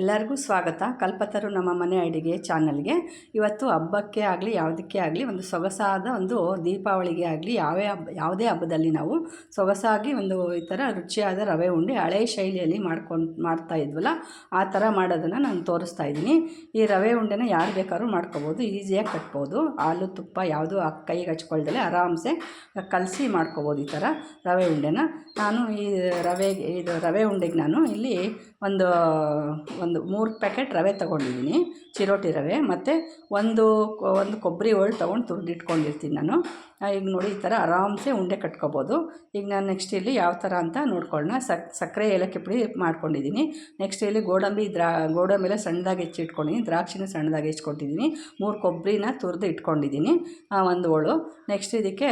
ಎಲ್ಲರಿಗೂ ಸ್ವಾಗತ. ಕಲ್ಪತರು ನಮ್ಮ ಮನೆ ಅಡಿಗೆ ಚಾನಲ್ಗೆ. ಇವತ್ತು ಹಬ್ಬಕ್ಕೆ ಆಗಲಿ, ಯಾವುದಕ್ಕೆ ಆಗಲಿ, ಒಂದು ಸೊಗಸಾದ ಒಂದು ದೀಪಾವಳಿಗೆ ಆಗಲಿ, ಯಾವೇ ಹಬ್ಬ ಯಾವುದೇ ಹಬ್ಬದಲ್ಲಿ ನಾವು ಸೊಗಸಾಗಿ ಒಂದು ಈ ಥರ ರುಚಿಯಾದ ರವೆ ಉಂಡೆ ಹಳೆ ಶೈಲಿಯಲ್ಲಿ ಮಾಡ್ಕೊಂಡು, ಮಾಡ್ತಾ ಇದ್ವಲ್ಲ, ಆ ಥರ ಮಾಡೋದನ್ನು ನಾನು ತೋರಿಸ್ತಾ ಇದ್ದೀನಿ. ಈ ರವೆ ಉಂಡೆನ ಯಾರು ಬೇಕಾದ್ರೂ ಮಾಡ್ಕೋಬೋದು, ಈಸಿಯಾಗಿ ಕಟ್ಬೋದು. ಹಾಲು, ತುಪ್ಪ ಯಾವುದು ಕೈಗೆ ಹಚ್ಕೊಳ್ದಲೆ ಆರಾಮ್ಸೆ ಕಲಸಿ ಮಾಡ್ಕೋಬೋದು ಈ ಥರ ರವೆ ಉಂಡೆನ. ನಾನು ಈ ರವೆಗೆ, ಇದು ರವೆ ಉಂಡೆಗೆ ನಾನು ಇಲ್ಲಿ ಒಂದು ಒಂದು ಮೂರು ಪ್ಯಾಕೆಟ್ ರವೆ ತೊಗೊಂಡಿದ್ದೀನಿ, ಚಿರೋಟಿ ರವೆ ಮತ್ತು ಒಂದು ಒಂದು ಕೊಬ್ಬರಿ ಹೋಳು ತೊಗೊಂಡು ತುರಿದಿಟ್ಕೊಂಡಿರ್ತೀನಿ ನಾನು. ಈಗ ನೋಡಿ ಈ ಥರ ಆರಾಮ್ಸೆ ಉಂಡೆ ಕಟ್ಕೋಬೋದು. ಈಗ ನಾನು ನೆಕ್ಸ್ಟ್ ಇಲ್ಲಿ ಯಾವ ಥರ ಅಂತ ನೋಡ್ಕೊಳ್ಳೋಣ ಸಕ್, ಸಕ್ಕರೆ ಏಲಕ್ಕಿ ಪುಡಿ ಮಾಡ್ಕೊಂಡಿದ್ದೀನಿ. ನೆಕ್ಸ್ಟ್ ಇಲ್ಲಿ ಗೋಡಂಬಿ ದ್ರಾ ಗೋಡಂಬಿನ ಸಣ್ಣದಾಗಿ ಹೆಚ್ಚಿಟ್ಕೊಂಡಿದ್ದೀನಿ, ದ್ರಾಕ್ಷಿನ ಸಣ್ಣದಾಗಿ ಹೆಚ್ಕೊಟ್ಟಿದ್ದೀನಿ ಮೂರು ಕೊಬ್ಬರಿನ ತುರಿದು ಇಟ್ಕೊಂಡಿದ್ದೀನಿ ಒಂದು ಹೋಳು. ನೆಕ್ಸ್ಟ್ ಇದಕ್ಕೆ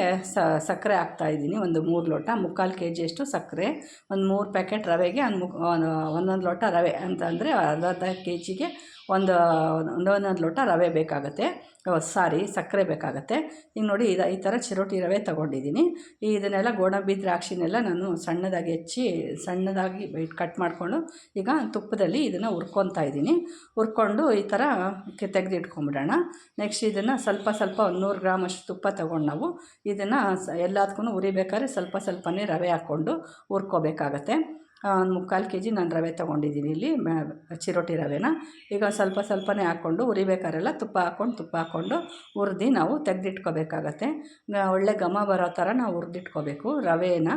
ಸಕ್ಕರೆ ಹಾಕ್ತಾಯಿದ್ದೀನಿ ಒಂದು ಮೂರು ಲೋಟ, ಮುಕ್ಕಾಲು ಕೆ ಜಿಯಷ್ಟು ಸಕ್ಕರೆ. ಒಂದು ಮೂರು ಪ್ಯಾಕೆಟ್ ರವೆಗೆ, ಒಂದು ಮುಕ್ ಒಂದೊಂದು ಲೋಟ ರವೆ ಅಂತ ಅಂದರೆ ಅರ್ಧ ಕೆ ಜಿಗೆ ಒಂದು ಒಂದೊಂದೊಂದು ಲೋಟ ರವೆ ಬೇಕಾಗುತ್ತೆ. ಸಾರಿ, ಸಕ್ಕರೆ ಬೇಕಾಗುತ್ತೆ. ಈಗ ನೋಡಿ ಇದು ಈ ಥರ ಚಿರೋಟಿ ರವೆ ತೊಗೊಂಡಿದ್ದೀನಿ. ಇದನ್ನೆಲ್ಲ ಗೋಡಂಬಿ, ದ್ರಾಕ್ಷಿನೆಲ್ಲ ನಾನು ಸಣ್ಣದಾಗಿ ಹೆಚ್ಚಿ, ಸಣ್ಣದಾಗಿ ಕಟ್ ಮಾಡಿಕೊಂಡು ಈಗ ತುಪ್ಪದಲ್ಲಿ ಇದನ್ನು ಹುರ್ಕೊತಾ ಇದ್ದೀನಿ. ಹುರ್ಕೊಂಡು ಈ ಥರ ತೆಗೆದಿಟ್ಕೊಂಬಿಡೋಣ. ನೆಕ್ಸ್ಟ್ ಇದನ್ನು ಸ್ವಲ್ಪ ಸ್ವಲ್ಪ ಒಂದು ನೂರು ಗ್ರಾಮ್ ಅಷ್ಟು ತುಪ್ಪ ತೊಗೊಂಡು ನಾವು ಇದನ್ನು ಎಲ್ಲದಕ್ಕೂ ಹುರಿಬೇಕಾದ್ರೆ ಸ್ವಲ್ಪ ಸ್ವಲ್ಪನೇ ರವೆ ಹಾಕ್ಕೊಂಡು ಹುರ್ಕೋಬೇಕಾಗತ್ತೆ. ಒಂದು ಮುಕ್ಕಾಲು ಕೆ ಜಿ ನಾನು ರವೆ ತೊಗೊಂಡಿದ್ದೀನಿ ಇಲ್ಲಿ ಚಿರೋಟಿ ರವೆನ. ಈಗ ಸ್ವಲ್ಪ ಸ್ವಲ್ಪನೇ ಹಾಕ್ಕೊಂಡು ಹುರಿಬೇಕಾರೆಲ್ಲ ತುಪ್ಪ ಹಾಕ್ಕೊಂಡು ತುಪ್ಪ ಹಾಕ್ಕೊಂಡು ಹುರಿದು ನಾವು ತೆಗೆದಿಟ್ಕೋಬೇಕಾಗತ್ತೆ. ಒಳ್ಳೆ ಘಮ ಬರೋ ಥರ ನಾವು ಹುರಿದಿಟ್ಕೋಬೇಕು. ರವೆನ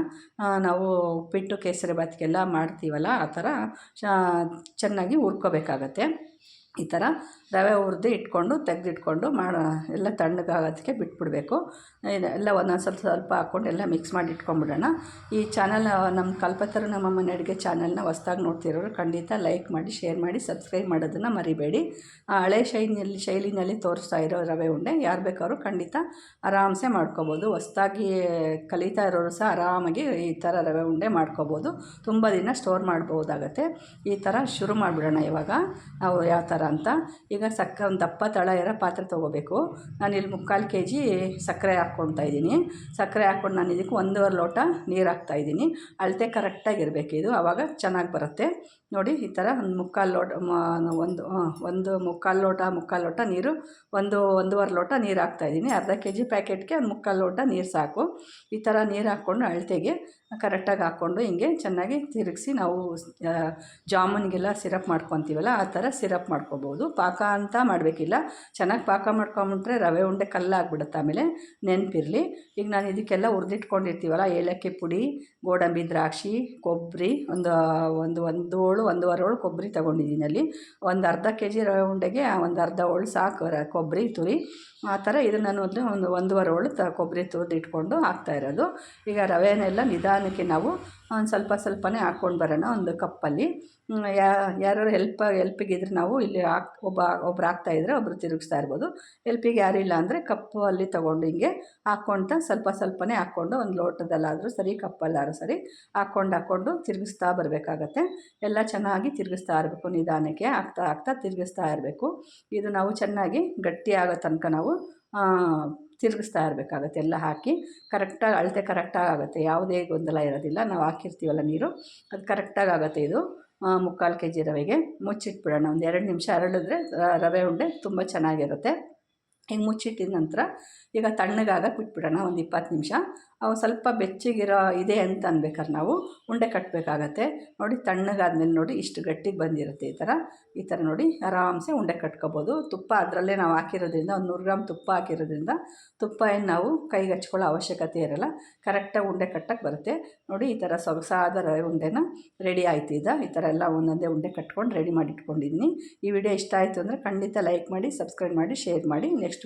ನಾವು ಉಪ್ಪಿಟ್ಟು, ಕೇಸರಿ ಬಾತ್ಗೆಲ್ಲ ಮಾಡ್ತೀವಲ್ಲ, ಆ ಥರ ಚೆನ್ನಾಗಿ ಹುರ್ಕೋಬೇಕಾಗತ್ತೆ. ಈ ಥರ ರವೆ ಹುರಿದು ಇಟ್ಕೊಂಡು ತೆಗೆದಿಟ್ಕೊಂಡು ಮಾಡೋ, ಎಲ್ಲ ತಣ್ಣಗಾಗೋದಕ್ಕೆ ಬಿಟ್ಬಿಡಬೇಕು. ಎಲ್ಲ ಒಂದೊಂದು ಸ್ವಲ್ಪ ಸ್ವಲ್ಪ ಹಾಕ್ಕೊಂಡು ಎಲ್ಲ ಮಿಕ್ಸ್ ಮಾಡಿ ಇಟ್ಕೊಂಡ್ಬಿಡೋಣ. ಈ ಚಾನಲ್ ನಮ್ಮ ಕಲ್ಪತರು ನಮ್ಮ ಮನೆ ಅಡುಗೆ ಚಾನಲ್ನ ಹೊಸ್ದಾಗಿ ನೋಡ್ತಿರೋರು ಖಂಡಿತ ಲೈಕ್ ಮಾಡಿ ಶೇರ್ ಮಾಡಿ ಸಬ್ಸ್ಕ್ರೈಬ್ ಮಾಡೋದನ್ನು ಮರಿಬೇಡಿ. ಹಳೆ ಶೈಲಿನಲ್ಲಿ ಶೈಲಿನಲ್ಲಿ ತೋರಿಸ್ತಾ ಇರೋ ರವೆ ಉಂಡೆ ಯಾರು ಬೇಕಾದ್ರು ಖಂಡಿತ ಆರಾಮ್ಸೆ ಮಾಡ್ಕೋಬೋದು. ಹೊಸ್ದಾಗಿ ಕಲಿತಾ ಇರೋರು ಸಹ ಆರಾಮಾಗಿ ಈ ಥರ ರವೆ ಉಂಡೆ ಮಾಡ್ಕೋಬೋದು. ತುಂಬ ದಿನ ಸ್ಟೋರ್ ಮಾಡ್ಬೋದಾಗತ್ತೆ. ಈ ಥರ ಶುರು ಮಾಡಿಬಿಡೋಣ ಇವಾಗ. ನಾವು ಯಾವ ಥರ ಅಂತ. ಈಗ ಸಕ್ಕ ಒಂದು ದಪ್ಪ ತಳ ಇರೋ ಪಾತ್ರೆ ತೊಗೋಬೇಕು. ಇಲ್ಲಿ ಮುಕ್ಕಾಲು ಕೆ ಜಿ ಸಕ್ಕರೆ ಹಾಕ್ಕೊಳ್ತಾ ಇದ್ದೀನಿ. ಸಕ್ಕರೆ ಹಾಕ್ಕೊಂಡು ನಾನು ಇದಕ್ಕೆ ಒಂದೂವರೆ ಲೋಟ ನೀರು ಹಾಕ್ತಾಯಿದ್ದೀನಿ ಅಳತೆ ಕರೆಕ್ಟಾಗಿರಬೇಕು ಇದು ಆವಾಗ ಚೆನ್ನಾಗಿ ಬರುತ್ತೆ. ನೋಡಿ, ಈ ಥರ ಒಂದು ಮುಕ್ಕಾಲು ಲೋಟ ಒಂದು ಒಂದು ಮುಕ್ಕಾಲು ಲೋಟ ಮುಕ್ಕಾಲು ಲೋಟ ನೀರು, ಒಂದು, ಒಂದೂವರೆ ಲೋಟ ನೀರು ಹಾಕ್ತಾಯಿದ್ದೀನಿ ಅರ್ಧ ಕೆ ಜಿ ಪ್ಯಾಕೆಟ್ಗೆ ಒಂದು ಮುಕ್ಕಾಲು ಲೋಟ ನೀರು ಸಾಕು. ಈ ಥರ ನೀರು ಹಾಕ್ಕೊಂಡು ಅಳತೆಗೆ ಕರೆಕ್ಟಾಗಿ ಹಾಕ್ಕೊಂಡು ಹಿಂಗೆ ಚೆನ್ನಾಗಿ ತಿರುಗಿಸಿ ನಾವು ಜಾಮೂನ್ಗೆಲ್ಲ ಸಿರಪ್ ಮಾಡ್ಕೊತೀವಲ್ಲ, ಆ ಥರ ಸಿರಪ್ ಮಾಡ್ಕೊಬೋದು. ಪಾಕ ಅಂತ ಮಾಡಬೇಕಿಲ್ಲ. ಚೆನ್ನಾಗಿ ಪಾಕ ಮಾಡ್ಕೊಂಬಿಟ್ರೆ ರವೆ ಉಂಡೆ ಕಲ್ಲಾಗ್ಬಿಡುತ್ತೆ ಆಮೇಲೆ ನೆನಪಿರಲಿ. ಈಗ ನಾನು ಇದಕ್ಕೆಲ್ಲ ಹುರಿದಿಟ್ಕೊಂಡಿರ್ತೀವಲ್ಲ, ಏಲಕ್ಕಿ ಪುಡಿ, ಗೋಡಂಬಿ ದ್ರಾಕ್ಷಿ, ಕೊಬ್ಬರಿ, ಒಂದು ಒಂದು ಒಂದು ಹೋಳು ಒಂದೂವರೆ ಹೋಳು ಕೊಬ್ಬರಿ ತೊಗೊಂಡಿದ್ದೀನಿ ಅಲ್ಲಿ. ಒಂದು ಅರ್ಧ ಕೆ ಜಿ ರವೆ ಉಂಡೆಗೆ ಒಂದು ಅರ್ಧ ಹೋಳು ಸಾಕು ಕೊಬ್ಬರಿ, ತುರಿ. ಆ ಥರ ಇದನ್ನು ನಾನು ಒಂದು ಒಂದು ಒಂದೂವರೆ ಹೋಳು ತ, ಕೊಬ್ಬರಿ ತುರಿದು ಹಾಕ್ತಾ ಇರೋದು. ಈಗ ರವೆನೆಲ್ಲ ನಿಧಾನಕ್ಕೆ ನಾವು ಒಂದು ಸ್ವಲ್ಪ ಸ್ವಲ್ಪನೇ ಹಾಕ್ಕೊಂಡು ಬರೋಣ ಒಂದು ಕಪ್ಪಲ್ಲಿ. ಯಾರು ಹೆಲ್ಪ್ ಹೆಲ್ಪಿಗಿದ್ರೆ ನಾವು ಇಲ್ಲಿ ಹಾಕ್, ಒಬ್ಬ, ಒಬ್ರು ಹಾಕ್ತಾಯಿದ್ರೆ ಒಬ್ಬರು ತಿರುಗಿಸ್ತಾ ಇರ್ಬೋದು. ಹೆಲ್ಪಿಗೆ ಯಾರಿಲ್ಲ ಅಂದರೆ ಕಪ್ಪು ಅಲ್ಲಿ ತೊಗೊಂಡು ಹಿಂಗೆ ಹಾಕ್ಕೊಳ್ತಾ ಸ್ವಲ್ಪ ಸ್ವಲ್ಪನೇ ಹಾಕ್ಕೊಂಡು ಒಂದು ಲೋಟದಲ್ಲಾದರೂ ಸರಿ, ಕಪ್ಪಲ್ಲಾದರೂ ಸರಿ ಹಾಕ್ಕೊಂಡು ಹಾಕ್ಕೊಂಡು ತಿರುಗಿಸ್ತಾ ಬರಬೇಕಾಗತ್ತೆ. ಎಲ್ಲ ಚೆನ್ನಾಗಿ ತಿರುಗಿಸ್ತಾ ಇರಬೇಕು, ನಿಧಾನಕ್ಕೆ ಹಾಕ್ತಾ ಹಾಕ್ತಾ ತಿರುಗಿಸ್ತಾ ಇರಬೇಕು. ಇದು ನಾವು ಚೆನ್ನಾಗಿ ಗಟ್ಟಿ ಆಗೋ ತನಕ ನಾವು ತಿರುಗಿಸ್ತಾ ಇರಬೇಕಾಗತ್ತೆ. ಎಲ್ಲ ಹಾಕಿ ಕರೆಕ್ಟಾಗಿ ಅಳತೆ ಕರೆಕ್ಟಾಗಿ ಆಗುತ್ತೆ. ಯಾವುದೇ ಗೊಂದಲ ಇರೋದಿಲ್ಲ. ನಾವು ಹಾಕಿರ್ತೀವಲ್ಲ ನೀರು. ಅದು ಕರೆಕ್ಟಾಗಿ ಆಗುತ್ತೆ ಇದು. ಮುಕ್ಕಾಲು ಕೆ ಜಿ ರವೆಗೆ ಮುಚ್ಚಿಟ್ಬಿಡೋಣ. ಒಂದು ಎರಡು ನಿಮಿಷ ಅರಳಿದ್ರೆ ರವೆ ಉಂಡೆ ತುಂಬ ಚೆನ್ನಾಗಿರುತ್ತೆ. ಹಿಂಗೆ ಮುಚ್ಚಿಟ್ಟಿದ ನಂತರ ಈಗ ತಣ್ಣಗಾಗಕ್ಕೆ ಬಿಟ್ಬಿಡೋಣ. ಒಂದು ಇಪ್ಪತ್ತು ನಿಮಿಷ. ಅವು ಸ್ವಲ್ಪ ಬೆಚ್ಚಗಿರೋ ಇದೆ ಅಂತ ಅನ್ಬೇಕಾದ್ರೆ ನಾವು ಉಂಡೆ ಕಟ್ಟಬೇಕಾಗತ್ತೆ ನೋಡಿ ತಣ್ಣಗಾದ್ಮೇಲೆ ನೋಡಿ ಇಷ್ಟು ಗಟ್ಟಿಗೆ ಬಂದಿರುತ್ತೆ ಈ ಥರ. ಈ ಥರ ನೋಡಿ ಆರಾಮ್ಸೆ ಉಂಡೆ ಕಟ್ಕೋಬೋದು. ತುಪ್ಪ ಅದರಲ್ಲೇ ನಾವು ಹಾಕಿರೋದ್ರಿಂದ ಒಂದು ನೂರು ಗ್ರಾಮ್ ತುಪ್ಪ ಹಾಕಿರೋದ್ರಿಂದ ತುಪ್ಪ ಏನು ನಾವು ಕೈಗೆ ಹಚ್ಕೊಳ್ಳೋ ಅವಶ್ಯಕತೆ ಇರೋಲ್ಲ. ಕರೆಕ್ಟಾಗಿ ಉಂಡೆ ಕಟ್ಟಕ್ಕೆ ಬರುತ್ತೆ. ನೋಡಿ ಈ ಥರ ಸೊಗಸಾದ ಉಂಡೆನ ರೆಡಿ ಆಯ್ತು ಇದು ಈ ಥರ ಎಲ್ಲ ಒಂದೊಂದೇ ಉಂಡೆ ಕಟ್ಕೊಂಡು ರೆಡಿ ಮಾಡಿ ಇಟ್ಕೊಂಡಿದ್ದೀನಿ ಈ ವಿಡಿಯೋ ಇಷ್ಟ ಆಯಿತು ಅಂದರೆ ಖಂಡಿತ ಲೈಕ್ ಮಾಡಿ, ಸಬ್ಸ್ಕ್ರೈಬ್ ಮಾಡಿ, ಶೇರ್ ಮಾಡಿ. ನೆಕ್ಸ್ಟ್